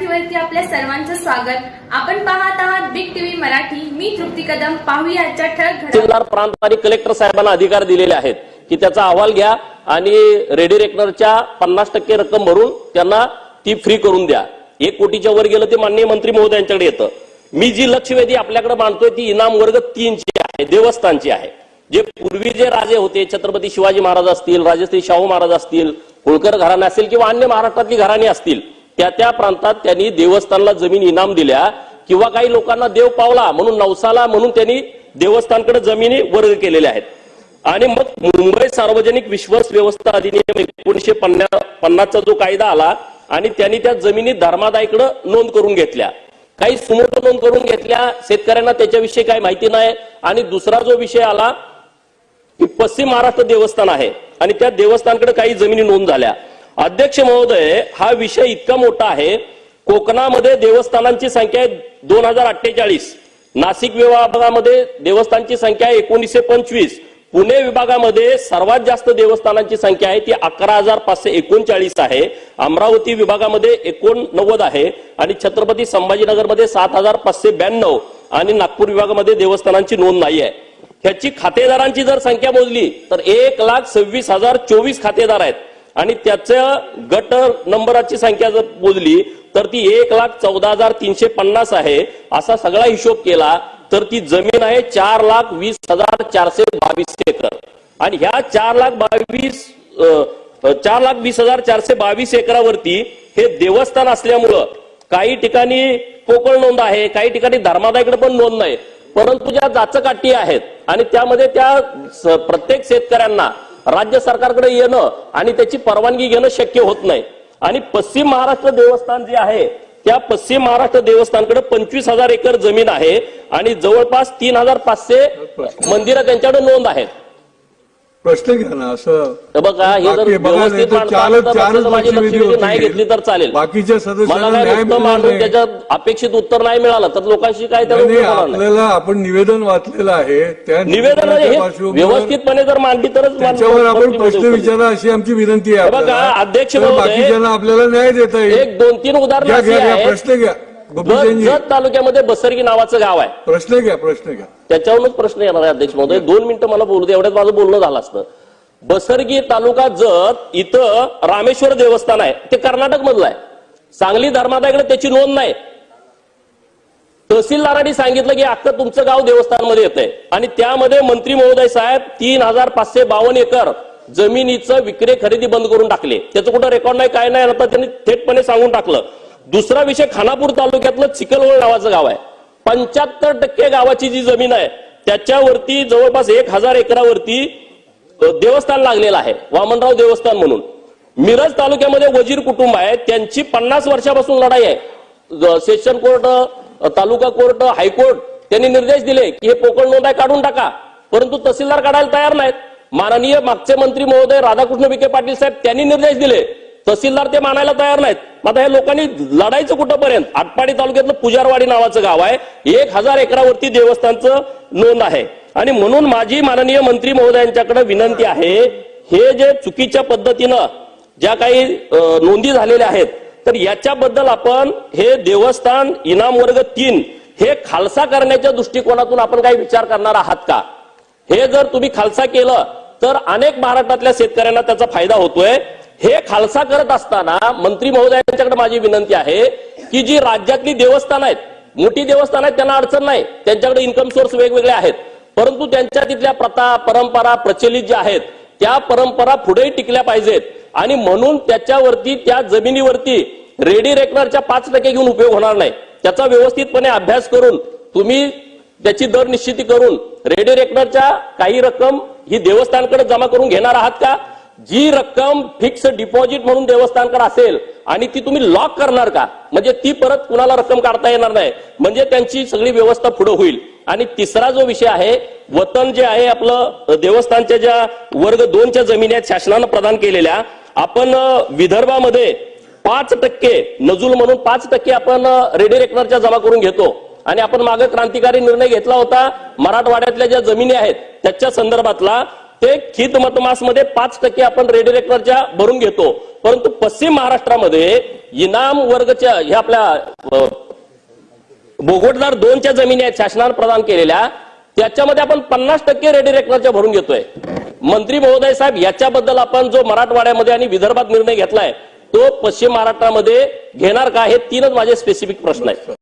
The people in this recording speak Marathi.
मराठीवरती आपल्या सर्वांचं स्वागत. आपण पाहत आहात बिग टीव्ही मराठी. मी तृप्ती कदम. पाहूया आजच्या ठळक प्रांत आणि कलेक्टर साहेबांना अधिकार दिलेले आहेत की त्याचा अहवाल घ्या आणि रेडी रेकनरच्या पन्नास टक्के रक्कम भरून त्यांना ती फ्री करून द्या. एक कोटीच्या वर गेलं ते माननीय मंत्री महोदयांच्याकडे येतं. मी जी लक्षवेधी आपल्याकडे मानतोय ती इनाम वर्ग तीनची आहे देवस्थानची आहे. जे पूर्वी जे राजे होते छत्रपती शिवाजी महाराज असतील राजश्री शाहू महाराज असतील होळकर घराणे असतील किंवा अन्य महाराष्ट्रातली घराणी असतील त्या त्या प्रांतात त्यांनी देवस्थानला जमीन इनाम दिल्या. किंवा काही लोकांना देव पावला म्हणून नवसाला म्हणून त्यांनी देवस्थानकडे जमिनी वर्ग केलेल्या आहेत. आणि मग मुंबई सार्वजनिक विश्वास व्यवस्था अधिनियम एकोणीशे पन्नासचा जो कायदा आला आणि त्यांनी त्या जमिनी धर्मादायकडे नोंद करून घेतल्या. काही सुमोट नोंद करून घेतल्या. शेतकऱ्यांना त्याच्याविषयी काही माहिती नाही. आणि दुसरा जो विषय आला की पश्चिम महाराष्ट्र देवस्थान आहे. आणि त्या देवस्थानकडे काही जमिनी नोंद झाल्या. अध्यक्ष महोदय हा विषय इतका मोठा आहे कोकणामध्ये देवस्थानांची संख्या आहे दोन हजार अठ्ठेचाळीस. नाशिक विभागामध्ये देवस्थानची संख्या आहे एकोणीसशे पंचवीस. पुणे विभागामध्ये सर्वात जास्त देवस्थानांची संख्या आहे ती अकरा हजार पाचशे एकोणचाळीस आहे. अमरावती विभागामध्ये एकोणनव्वद आहे आणि छत्रपती संभाजीनगरमध्ये सात हजार पाचशे ब्याण्णव आणि नागपूर विभागामध्ये देवस्थानांची नोंद नाही आहे. ह्याची खातेदारांची जर संख्या मोजली तर एक लाख सव्वीस हजार चोवीस खातेदार आहेत. आणि त्याच्या गट नंबराची संख्या जर मोजली तर ती एक लाख चौदा हजार तीनशे पन्नास आहे असा सगळा हिशोब केला तर ती जमीन आहे चार लाख वीस हजार चारशे बावीस एकर. आणि ह्या चार लाख बावीस चार लाख वीस हजार चारशे बावीस एकरावरती हे देवस्थान असल्यामुळं काही ठिकाणी कोकण नोंद आहे काही ठिकाणी धर्मादायकडे पण नोंद नाही. परंतु ज्या जाचकाठी आहेत आणि त्यामध्ये त्या प्रत्येक शेतकऱ्यांना राज्य सरकारकडे येणं आणि त्याची परवानगी घेणं शक्य होत नाही. आणि पश्चिम महाराष्ट्र देवस्थान जे आहे त्या पश्चिम महाराष्ट्र देवस्थानकडे पंचवीस हजार एकर जमीन आहे आणि जवळपास तीन हजार पाचशे मंदिरं त्यांच्याकडे नोंद आहेत. प्रश्न घ्या ना असं. बघा हे जर व्यवस्थित नाही घेतली तर चालेल. बाकीच्या सदस्यांना त्याच्यात अपेक्षित उत्तर नाही मिळालं तर लोकांशी काय. आपल्याला आपण निवेदन वाचलेलं आहे. त्या निवेदन व्यवस्थितपणे जर मांडली तरच त्याच्यावर आपण प्रश्न विचारा अशी आमची विनंती आहे बघा. अध्यक्ष बाकीच्यांना आपल्याला न्याय देता येईल. एक दोन तीन उदाहरणं प्रश्न घ्या. जत तालुक्यामध्ये बसरगी नावाचं गाव आहे. प्रश्न घ्या प्रश्न घ्या. त्याच्यावरूनच प्रश्न येणार आहे अध्यक्ष महोदय. दोन मिनिटं मला बोलू दे एवढ्यात माझं बोलणं झालं असतं. बसरगी तालुका जत इथं रामेश्वर देवस्थान आहे. ते कर्नाटक मधलं आहे. सांगली धर्मादायकडे त्याची नोंद नाही. तहसीलदारांनी सांगितलं की अख्खं तुमचं गाव देवस्थानमध्ये येतंय. आणि त्यामध्ये मंत्री महोदय साहेब तीन हजार पाचशे बावन्न एकर जमिनीचं विक्री खरेदी बंद करून टाकले. त्याचं कुठं रेकॉर्ड नाही काय नाही आता त्यांनी थेटपणे सांगून टाकलं. दुसरा विषय खानापूर तालुक्यातलं चिकलवळ नावाचं गाव आहे. पंच्याहत्तर टक्के गावाची जी जमीन आहे त्याच्यावरती जवळपास एक हजार एकरावरती देवस्थान लागलेलं आहे. वामनराव देवस्थान म्हणून. मिरज तालुक्यामध्ये वजीर कुटुंब आहे. त्यांची पन्नास वर्षापासून लढाई आहे. Session court taluka court high court त्यांनी निर्देश दिले की हे पोकळ नोंदाय काढून टाका. परंतु तहसीलदार काढायला तयार नाहीत. माननीय मागचे मंत्री महोदय राधाकृष्ण विखे पाटील साहेब त्यांनी निर्देश दिले तहसीलदार ते मानायला तयार नाहीत. मग आता हे लोकांनी लढायचं कुठंपर्यंत? आटपाडी तालुक्यातलं पुजारवाडी नावाचं गाव आहे. एक हजार एकरावरती देवस्थानचं नोंद आहे. आणि म्हणून माझी माननीय मंत्री महोदयांच्याकडे विनंती आहे हे जे चुकीच्या पद्धतीनं ज्या काही नोंदी झालेल्या आहेत तर याच्याबद्दल आपण हे देवस्थान इनाम वर्ग तीन हे खालसा करण्याच्या दृष्टिकोनातून आपण काही विचार करणार आहात का? हे जर तुम्ही खालसा केलं तर अनेक महाराष्ट्रातल्या शेतकऱ्यांना त्याचा फायदा होतोय. हे खालसा करत असताना मंत्री महोदयांच्याकडे माझी विनंती आहे की जी राज्यातली देवस्थान आहेत मोठी देवस्थान आहेत त्यांना अडचण नाही. त्यांच्याकडे इन्कम सोर्स वेगवेगळे आहेत. परंतु त्यांच्या तिथल्या प्रथा परंपरा प्रचलित ज्या आहेत त्या परंपरा पुढेही टिकल्या पाहिजेत. आणि म्हणून त्याच्यावरती त्या जमिनीवरती रेडी रेकनरच्या पाच टक्के घेऊन उपयोग होणार नाही. त्याचा व्यवस्थितपणे अभ्यास करून तुम्ही त्याची दर निश्चिती करून रेडी रेकनरच्या काही रक्कम ही देवस्थानकडे जमा करून घेणार आहात का? जी रक्कम फिक्स डिपॉझिट म्हणून देवस्थानकडे असेल आणि ती तुम्ही लॉक करणार का? म्हणजे ती परत कुणाला रक्कम काढता येणार नाही. म्हणजे त्यांची सगळी व्यवस्था पुढे होईल. आणि तिसरा जो विषय आहे वतन जे आहे आपलं देवस्थानच्या ज्या वर्ग दोनच्या जमिनी आहेत शासनानं प्रदान केलेल्या आपण विदर्भामध्ये पाच टक्के नजूल म्हणून पाच टक्के आपण रेडी रेकनरच्या जमा करून घेतो. आणि आपण मागे क्रांतिकारी निर्णय घेतला होता मराठवाड्यातल्या ज्या जमिनी आहेत त्याच्या संदर्भातला ते खित मतमासमध्ये पाच टक्के आपण रेडी भरून घेतो. परंतु पश्चिम महाराष्ट्रामध्ये इनाम वर्गच्या ह्या आपल्या बोगोटदार दोनच्या जमिनी आहेत शासनानं प्रदान केलेल्या. त्याच्यामध्ये आपण पन्नास टक्के रेडी भरून घेतोय. मंत्री महोदय साहेब याच्याबद्दल आपण जो मराठवाड्यामध्ये आणि विदर्भात निर्णय घेतलाय तो पश्चिम महाराष्ट्रामध्ये घेणार का? हे तीनच माझे स्पेसिफिक प्रश्न आहेत.